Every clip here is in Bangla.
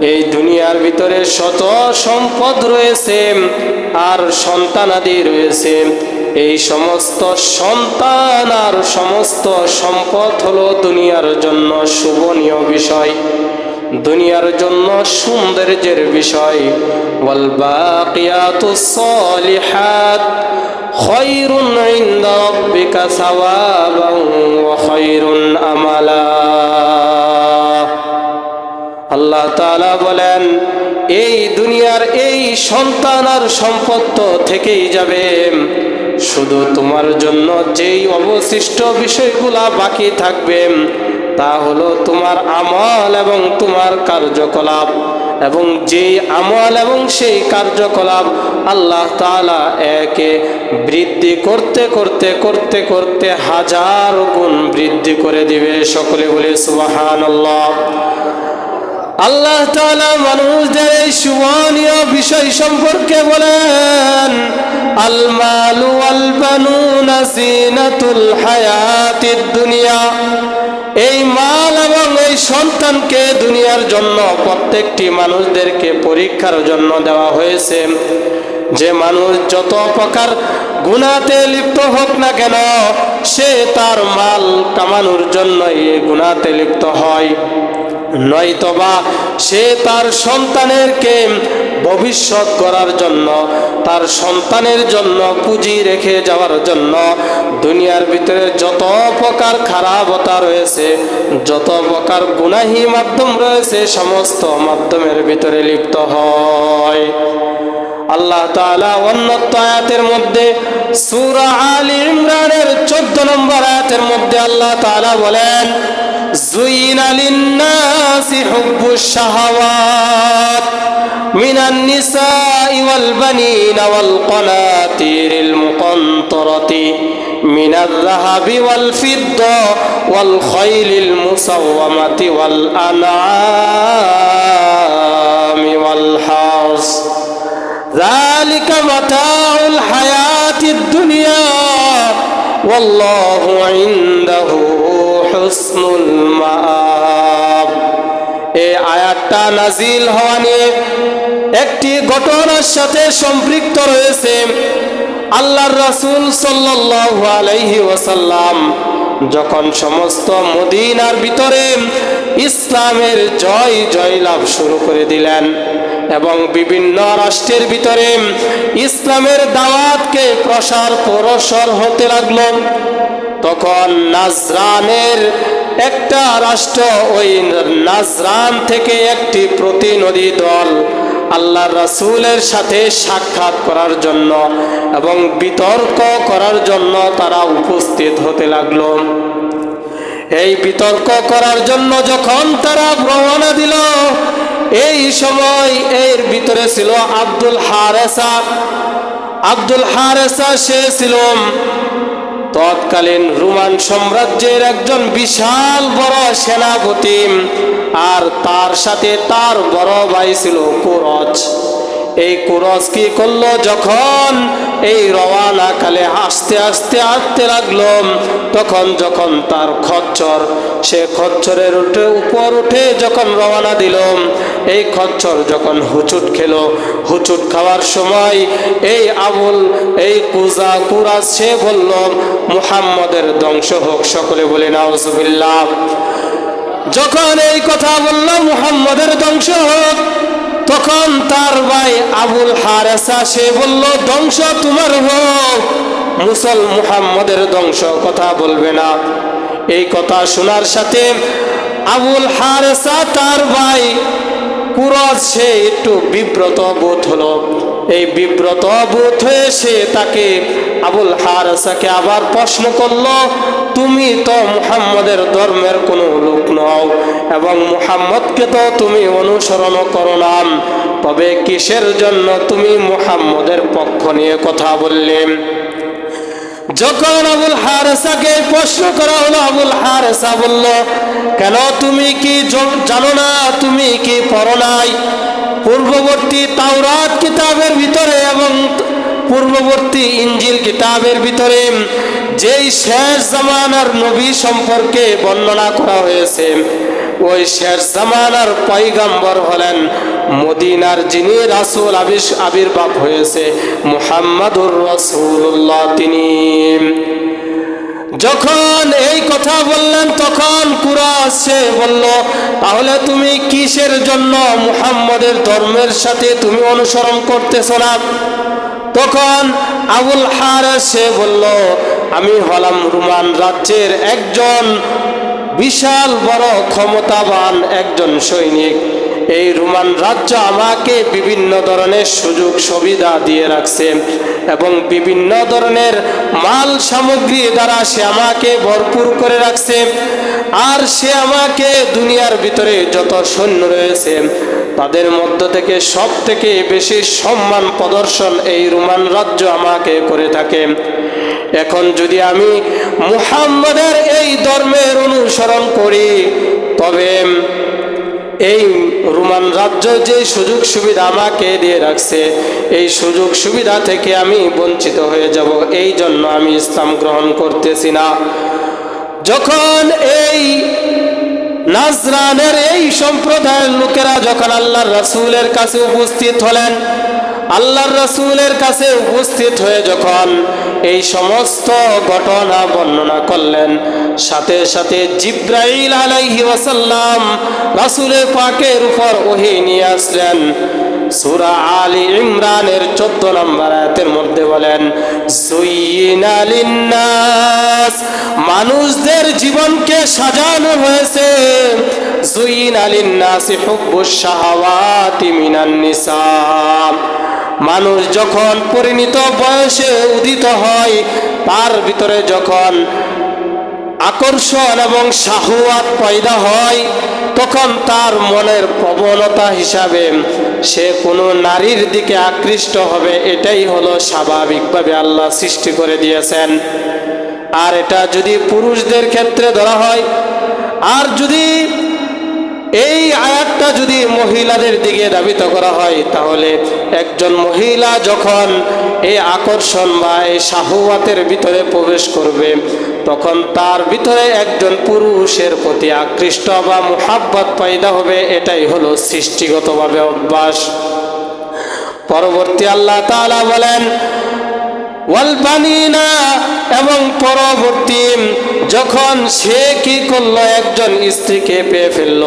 এই দুনিয়ার ভিতরে শত সম্পদ রয়েছে আর সন্তানাদি রয়েছে। এই সমস্ত সন্তান আর সমস্ত সম্পদ হলো দুনিয়ার জন্য শুভনীয় বিষয়, দুনিয়ার জন্য সৌন্দর্যের বিষয়। ওয়াল বাকিয়াতুস সালিহাত, খায়রুন ইনদা রাব্বিকা সাওয়াবান ওয়া খায়রুন আমালা। আল্লাহ তাআলা বলেন, এই দুনিয়ার এই সন্তান আর সম্পদ তো থেকেই যাবে। শুধু তোমার জন্য যেই অবশিষ্ট বিষয়গুলা বাকি থাকবে, তা হলো তোমার আমল এবং তোমার কার্যকলাপ। এবং যেই আমল এবং সেই কার্যকলাপ আল্লাহ তাআলা একে বৃদ্ধি করতে করতে করতে করতে হাজার গুণ বৃদ্ধি করে দিবে। সকলে বলে, সুবহানাল্লাহ। আল্লাহ তাআলা মানুষদের এই সুবহানীয় বিষয় সম্পর্কে বলেন আল মালু ওয়াল বানুনা দুনিয়া। এই মাল এবং এই সন্তানকে দুনিয়ার জন্য প্রত্যেকটি মানুষদেরকে পরীক্ষার জন্য দেওয়া হয়েছে। যে মানুষ যত প্রকার গুণাতে লিপ্ত হোক না কেন, সে তার মাল কামানোর জন্য এই গুণাতে লিপ্ত হয়। নয়তোবা সে তার সন্তানেরকে ভবিষ্যৎ করার জন্য, তার সন্তানের জন্য পুঁজি রেখে যাওয়ার জন্য দুনিয়ার ভিতরে যত প্রকার খারাপতা রয়েছে, যত প্রকার গুনাহি মাধ্যম রয়েছে, সমস্ত মাধ্যমের ভিতরে লিপ্ত হয়। আল্লাহ তাআলা অন্যত্ব আয়াতের মধ্যে সূরা আলী ইমরানের 14 নম্বর আয়াতের মধ্যে আল্লাহ তাআলা বলেন زين للناس حب الشهوات من النساء والبنين والقناطير المقنطرة من الذهب والفضة والخيل المسومة والأنعام والحرث ذلك متاع الحياة الدنيا والله عنده হুসনুল এই আয়াতটা নাজিল হওয়া নিয়ে একটি ঘটনার সাথে সম্পৃক্ত রয়েছে আল্লাহর রাসূল সাল্লাল্লাহু আলাইহি ওয়াসাল্লাম। যখন সমস্ত মদিনার ভিতরে ইসলামের জয় জয়লাভ শুরু করে দিলেন এবং বিভিন্ন রাষ্ট্রের ভিতরে ইসলামের দাওয়াতকে প্রসার প্রসর হতে লাগল। তখন নাজরানের একটা রাষ্ট্র, ওই নাজরান থেকে একটি প্রতিনিধি দল আল্লাহ রাসূলের সাথে সাক্ষাৎ করার জন্য এবং বিতর্ক করার জন্য তারা উপস্থিত হতে লাগল। এই বিতর্ক করার জন্য যখন তারা রওনা দিল, এই সময় এর ভিতরে ছিল আব্দুল হারেসা। আব্দুল হারেসা সে ছিল তৎকালীন রোমান সাম্রাজ্যের একজন বিশাল বড় সেনাপতি আর তার সাথে তার বড় ভাই ছিল কুরজ। এই কুরজ কি করল? যখন এই রওয়ানা কালে আস্তে আস্তে আসতে লাগল, তখন যখন তার খচ্চর, সে খচ্চরের উঠে উপর উঠে যখন রওনা দিল এই খচ্চর যখন হুচুট খেল, হুচুট খাওয়ার সময় এই আবুল, এই কুজা কুরাজ সে বলল, মুহাম্মদের ধ্বংস হোক। সকলে বলে, নাউজুবিল্লাহ। যখন এই কথা বলল, মুহাম্মদের ধ্বংস হোক। তখন তার ভাই আবুল হারেসা সে বলল, ধ্বংস তোমার হোক। মুসল মুহাম্মদের ধ্বংস কথা বলবে না। এই কথা শোনার সাথে আবুল হারেসা তার ভাই কুরজ সে একটু বিব্রত বোধ হলো। এই বিব্রত বোধ হয়ে সে তাকে আবুল হারেসাকে আবার প্রশ্ন করল, তুমি তো মুহাম্মদের ধর্মের কোনো লোক নও এবং মুহাম্মদকে তো তুমি অনুসরণ করো না। তবে কিসের জন্য তুমি মুহাম্মদের পক্ষ নিয়ে কথা বললে? যখন আবুল হারেসাকে প্রশ্ন করা হলো, আবুল হারেসা বলল, কেন তুমি কি জানো না, তুমি কি পড়ো নাই? পূর্ববর্তী তাওরাত কিতাবের ভিতরে এবং পূর্ববর্তী ইঞ্জিল কিতাবের ভিতরে যেই শেষ জামানার নবী সম্পর্কে বর্ণনা করা হয়েছে। ওই শেষ জামানার পয়গাম্বর হলেন মদিনার যিনি রাসুল আবিস আবির্ভাব হয়েছে, মুহাম্মাদুর রাসূলুল্লাহ তিনি। যখন এই কথা বললেন, তখন কুরাস সে বলল, তাহলে তুমি কিসের জন্য মুহাম্মদের ধর্মের সাথে তুমি অনুসরণ করতেছ না? তখন আবুল হারেস সে বলল, আমি হলাম রুমান রাজ্যের একজন বিশাল বড় ক্ষমতাবান একজন সৈনিক। এই রোমান রাজ্য আমাকে বিভিন্ন ধরনের সুযোগ সুবিধা দিয়ে রাখছে এবং বিভিন্ন ধরনের মাল সামগ্রী দ্বারা সে আমাকে ভরপুর করে রাখছে। আর সে আমাকে দুনিয়ার ভিতরে যত সৈন্য রয়েছে, তাদের মধ্য থেকে সব থেকে বেশি সম্মান প্রদর্শন এই রোমান রাজ্য আমাকে করে থাকে। এখন যদি আমি মুহাম্মাদের এই ধর্মের অনুসরণ করি, তবে এই রোমান রাজ্য যে সুযোগ সুবিধা আমাকে দিয়ে রাখছে, এই সুযোগ সুবিধা থেকে আমি বঞ্চিত হয়ে যাব। এই জন্য আমি ইসলাম গ্রহণ করতেছি না। যখন এই নাজরানের এই সম্প্রদায়ের লোকেরা, যখন আল্লাহর রাসূলের কাছে উপস্থিত হলেন আল্লাহর রসুলের কাছে উপস্থিত হয়ে যখন এই সমস্ত ঘটনা বর্ণনা করলেন, সাথে সাথে জিব্রাইল আলাইহি ওয়াসাল্লাম রাসূলের পাকের উপর ওহী নিয়ে আসলেন। সূরা আলী ইমরানের 14 নম্বর আয়াতের মধ্যে বলেন সুইয়িনা লিন্নাস, মানুষদের জীবনকে সাজানো হয়েছে। সুইয়িনা লিন্নাসি হুব্বুশ শাহাওয়াতি মিনান নিসা। মানুষ যখন পরিণত বয়সে উদিত হয়, তার ভিতরে যখন আকর্ষণ এবং শাহুয়াত পয়দা হয়, তখন তার মনের প্রবণতা হিসাবে সে কোনো নারীর দিকে আকৃষ্ট হবে। এটাই হলো স্বাভাবিকভাবে আল্লাহ সৃষ্টি করে দিয়েছেন। আর এটা যদি পুরুষদের ক্ষেত্রে ধরা হয়, আর যদি এই আয়াতটা যদি মহিলাদের দিকে দাবিত করা হয়, তাহলে একজন মহিলা যখন এই আকর্ষণ বা এই শাহুয়াতের ভিতরে প্রবেশ করবে তখন তার ভিতরে একজন পুরুষের প্রতি আকৃষ্ট বা মুহাব্বত পয়দা হবে, এটাই হলো সৃষ্টিগতভাবে অভ্যাস। পরবর্তী আল্লাহ তাআলা বলেন ওয়ালবানিনা এবং পরবর্তী, যখন সে কি করল, একজন স্ত্রীকে পেয়ে ফেলল।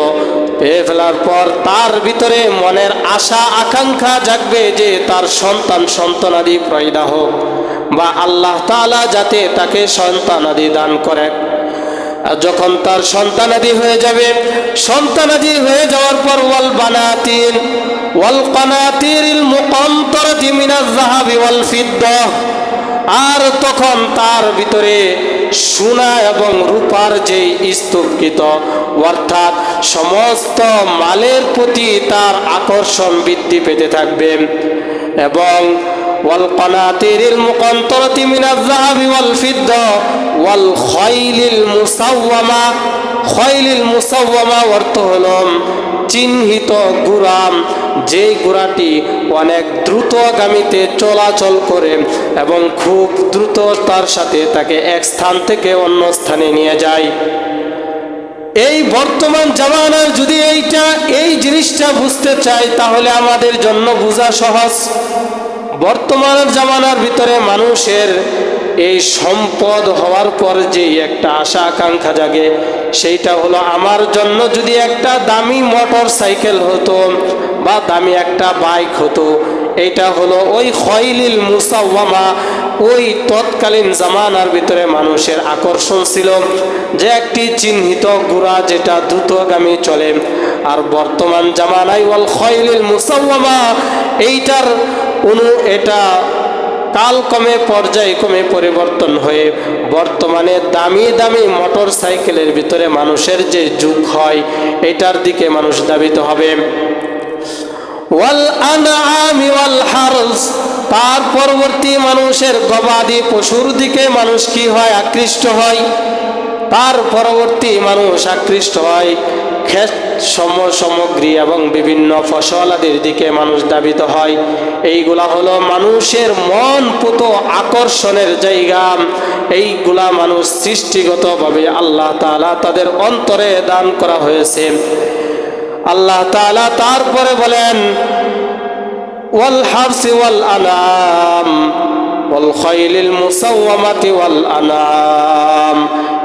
পেয়ে ফেলার পর তার ভিতরে মনের আশা, আকাঙ্ক্ষা জাগবে যে তার সন্তান সন্তানাদি পয়দা হোক। বা আল্লাহ তাআলা যাতে তাকে সন্তানাদি দান করে। আর যখন তার সন্তানাদি হয়ে যাবে, সন্তানাদি হয়ে যাওয়ার পর ওয়াল বানাতিন, ওয়াল কানাতিরিল মুকান্তরাতি মিনাজ যাহাবি ওয়াল ফিদ্দাহ আর তখন তার ভিতরে সোনা এবং রূপার যে স্তূপকৃত, অর্থাৎ সমস্ত মালের প্রতি তার আকর্ষণ বৃদ্ধি পেতে থাকবে। এবং والقناطير المقنطرة من الذهب والفضة والخيل المسومة خيل المسومة অর্থ হলো চিহ্নিত গুরাম যেই গুড়াটি অনেক দ্রুতগামীতে চলাচল করে এবং খুব দ্রুততার সাথে তাকে এক স্থান থেকে অন্য স্থানে নিয়ে যায় এই বর্তমান জামানার যদি এইটা এই জিনিসটা বুঝতে চাই তাহলে আমাদের জন্য বোঝা সহজ বর্তমান জামানার ভিতরে মানুষের এই সম্পদ হওয়ার পর যে একটা আশা আকাঙ্ক্ষা জাগে, সেইটা হলো আমার জন্য যদি একটা দামি মোটর সাইকেল হতো বা দামি একটা বাইক হতো, এইটা হলো ওই খয়লিল মুসাওয়ামা, ওই তৎকালীন জামানার ভিতরে মানুষের আকর্ষণ ছিল, যে একটি চিহ্নিত গুড়া যেটা দ্রুতগামী চলে। আর বর্তমান জামানায় ওয়াল খয়লিল মুসাওয়ামা, এইটার অনু এটা কাল কমে পর্যায় কমে পরিবর্তন হয়ে বর্তমানে দামি দামি মোটর সাইকেলের ভিতরে মানুষের যে যুগ হয়, এটার দিকে মানুষ দাবিত হবে। ওয়াল আনআমি ওয়াল হারস তার পরবর্তী মানুষের গবাদি পশুর দিকে মানুষ কি হয় আকৃষ্ট হয়? তার পরবর্তী মানুষ আকৃষ্ট হয় ক্ষেত সম, সামগ্রী এবং বিভিন্ন ফসল আদির দিকে মানুষ দাবিত হয়। এইগুলা হলো মানুষের মন পুত আকর্ষণের জায়গা। এইগুলা মানুষ সৃষ্টিগতভাবে আল্লাহ তাআলা তাদের অন্তরে দান করা হয়েছে। আল্লাহ তাআলা তারপরে বলেন, ওয়াল হারসি ওয়াল আনাম, ওয়াল খাইলিল মুসাওয়ামাতি ওয়াল আনাম।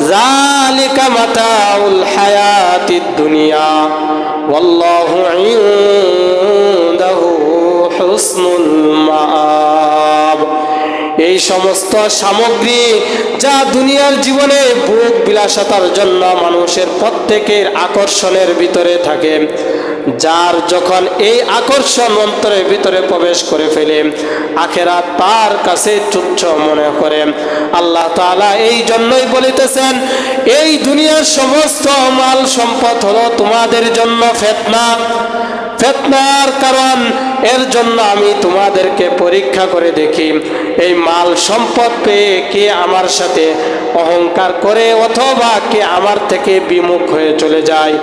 জালিকা متاع الحياة দুনিয়া والله عنده حسن মাআব। এই সমস্ত সামগ্রী যা দুনিয়ার জীবনে ভোগ বিলাসতার জন্য মানুষের প্রত্যেকের আকর্ষণের ভিতরে থাকে। যার যখন এই আকর্ষণ অন্তরের ভিতরে প্রবেশ করে ফেলে আখেরা তার কাছে তুচ্ছ মনে করে। আল্লাহ তাআলা এই জন্যই বলিতেছেন, এই দুনিয়ার সমস্ত মাল সম্পদ হলো তোমাদের জন্য ফেতনা। ফেতনার কারণ, এর জন্য আমি তোমাদেরকে পরীক্ষা করে দেখি, এই মাল সম্পদ পেয়ে কে আমার সাথে অহংকার করে অথবা কে আমার থেকে বিমুখ হয়ে চলে যায়,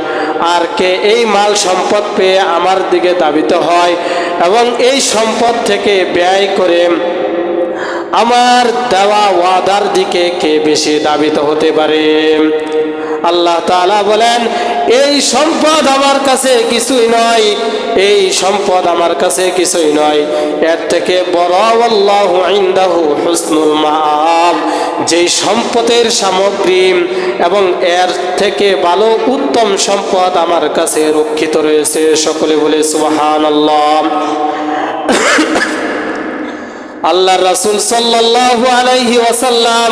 আর কে এই মাল সম্পদ পেয়ে আমার দিকে দাবিত হয় এবং এই সম্পদ থেকে ব্যয় করে আমার দেওয়া ওয়াদার দিকে কে বেশি দাবিত হতে পারে? আল্লাহ তাআলা বলেন এই সম্পদ আমার কাছে কিছুই নয়, এই সম্পদ আমার কাছে কিছুই নয়। এর থেকে বড় আল্লাহু মাআব। যেই সম্পদের সামগ্রী এবং এর থেকে ভালো উত্তম সম্পদ আমার কাছে রক্ষিত রয়েছে, সকলে বলে সুবহানাল্লাহ। আল্লাহ রাসুল সাল্লাল্লাহু আলাইহি ওয়াসাল্লাম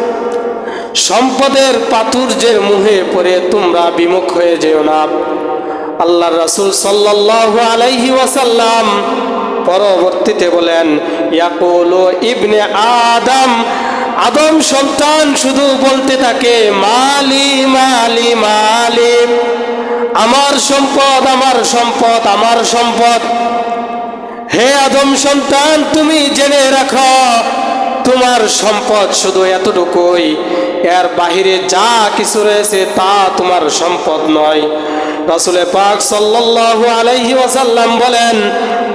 সম্পদের পাতুর্যের মুহে পড়ে তোমরা বিমুখ হয়ে যেও না। আল্লাহ রাসুল সাল্লাল্লাহু আলাইহি ওয়াসাল্লাম পরবর্তীতে বলেন, ইয়াকুলু ইবনে আদম আদম সন্তান শুধু বলতে থাকে, মালি মালি মালি, আমার সম্পদ আমার সম্পদ আমার সম্পদ। হে আদম সন্তান, তুমি জেনে রাখো, তোমার সম্পদ শুধু এতটুকুই। এর বাহিরে যা কিছু রয়েছে তা তোমার সম্পদ নয়। রাসুলে পাক সাল্লাল্লাহু আলাইহি ওয়াসাল্লাম বলেন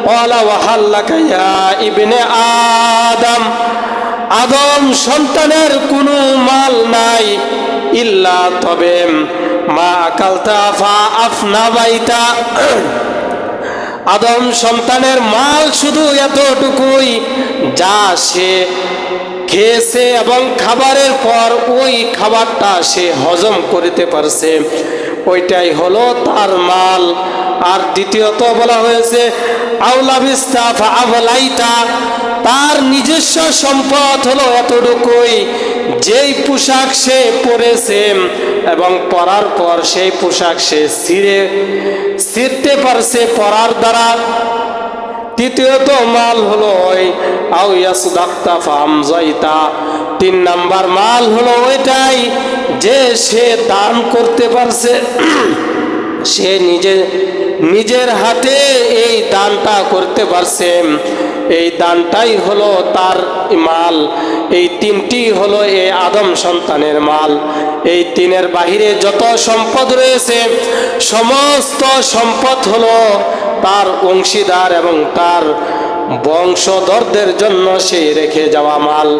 ওয়ালা ওয়াহাল্লাকা ইয়া ইবনে আদম আদম সন্তানের কোনো মাল নাই, ইল্লা তবে মা আকালতা ফা আফনা বাইতা। আদম সন্তানের মাল শুধু এতটুকুই, যা সে খেয়েছে এবং খাবারের পর ওই খাবারটা সে হজম করতে পারছে। ওইটাই হলো তার মাল। আর দ্বিতীয়ত বলা হয়েছে তার নিজস্ব সম্পদ হলো এতটুকুই। যেই পোশাক সে পরেছে এবং পরার পর সেই পোশাক সে ছিঁড়ে, ছিঁড়তে পারছে পরার দ্বারা। তৃতীয়ত মাল হলো ওই আউ ইয়াসুদাক্তা ফাম জয়তা তিন নাম্বার মাল হলো ওইটাই যে সে দান করতে পারছে। সে নিজে, নিজের হাতে এই দানটা করতে পারছে। এই দানটাই হলো তার মাল। এই তিনটি হলো এই আদম সন্তানের মাল। এই তিনের বাহিরে যত সম্পদ রয়েছে, সমস্ত সম্পদ হলো তার অংশীদার এবং তার বংশধরদের জন্য সে রেখে যাওয়া মাল।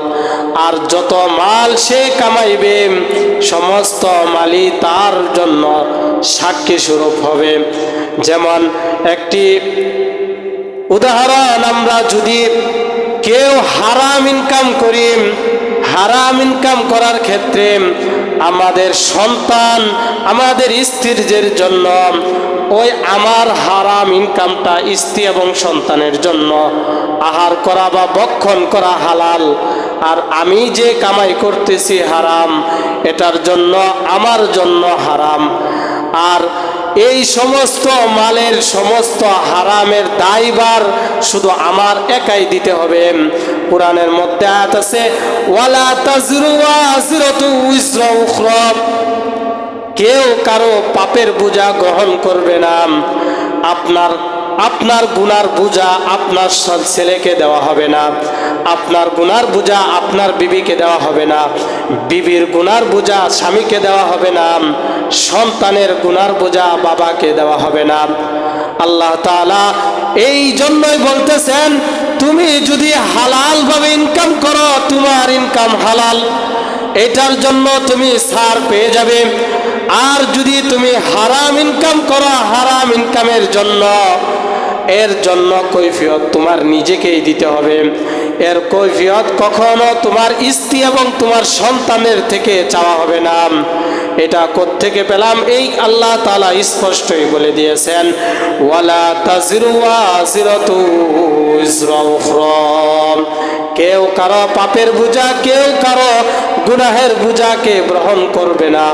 আর যত মাল সে কামাইবে, সমস্ত মালই তার জন্য সাক্ষী স্বরূপ হবে। যেমন একটি উদাহরণ, আমরা যদি কেউ হারাম ইনকাম করি, হারাম ইনকাম করার ক্ষেত্রে আমাদের সন্তান আমাদের স্ত্রীদের জন্য ওই আমার হারাম ইনকামটা স্ত্রী এবং সন্তানের জন্য আহার করা বা বক্ষণ করা হালাল। আর আমি যে কামাই করতেছি হারাম, এটার জন্য, আমার জন্য হারাম। আর এই সমস্ত মালের সমস্ত হারামের দায়বার শুধু আমার একাই দিতে হবে। কোরআনের মধ্যে আয়াত আছে, ওয়ালা তাজরু ওয়াজরাতু উজরা উখরা। কেউ কারও পাপের বোঝা গ্রহণ করবে না। আপনার আপনার গুনার বোঝা আপনার স- ছেলেকে দেওয়া হবে না। আপনার গুনার বোঝা আপনার বিবিকে দেওয়া হবে না। বিবির গুনার বোঝা স্বামীকে দেওয়া হবে না। সন্তানের গুনার বোঝা বাবাকে দেওয়া হবে না। আল্লাহ তাআলা এই জন্যই বলতেছেন, তুমি যদি হালালভাবে ইনকাম করো, তোমার ইনকাম হালাল। এটার জন্য তুমি সার পেয়ে যাবে। আর যদি তুমি হারাম ইনকাম করো, হারাম ইনকামের জন্য, এর জন্য কৈফিয়ত তোমার নিজেকেই দিতে হবে। এর কৈফিয়ত কখনো তোমার স্ত্রী এবং তোমার সন্তানের থেকে চাওয়া হবে না। এটা থেকে পেলাম? এই আল্লাহ তালা স্পষ্টই বলে দিয়েছেন, ওয়ালা। কেউ কারও পাপের বোঝা, কেউ কারও গুনাহের বোঝাকে গ্রহণ করবে না।